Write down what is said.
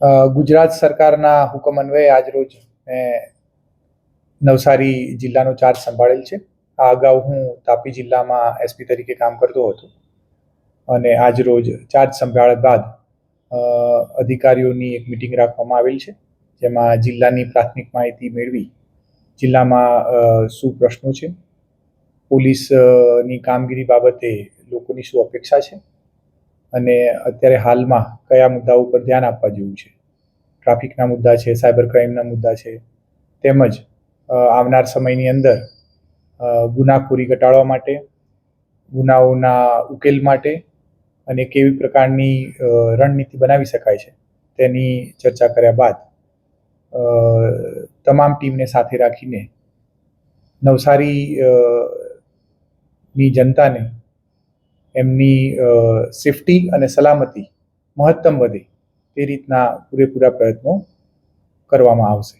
ગુજરાત સરકારના હુકમ અન્વયે આજરોજ મેં નવસારી જિલ્લાનો ચાર્જ સંભાળેલ છે. આ અગાઉ હું તાપી જિલ્લામાં એસપી તરીકે કામ કરતો હતો અને આજરોજ ચાર્જ સંભાળ્યા બાદ અધિકારીઓની એક મિટિંગ રાખવામાં આવેલ છે, જેમાં જિલ્લાની પ્રાથમિક માહિતી મેળવી જિલ્લામાં શું પ્રશ્નો છે, પોલીસની કામગીરી બાબતે લોકોની શું અપેક્ષા છે અને અત્યારે હાલમાં કયા મુદ્દાઓ ઉપર ધ્યાન આપવા જેવું છે? ટ્રાફિકના મુદ્દા છે, સાયબર ક્રાઇમના મુદ્દા છે, તેમજ આવનાર સમયની અંદર ગુનાખોરી ઘટાડવા માટે, ગુનાઓના ઉકેલ માટે અને કેવી પ્રકારની રણનીતિ બનાવી શકાય છે તેની ચર્ચા કર્યા બાદ તમામ ટીમને સાથે રાખીને નવસારી ની જનતાને એમની સેફટી અને સલામતી મહત્તમ વધે તે રીતના પૂરેપૂરા પ્રયત્નો કરવામાં આવશે.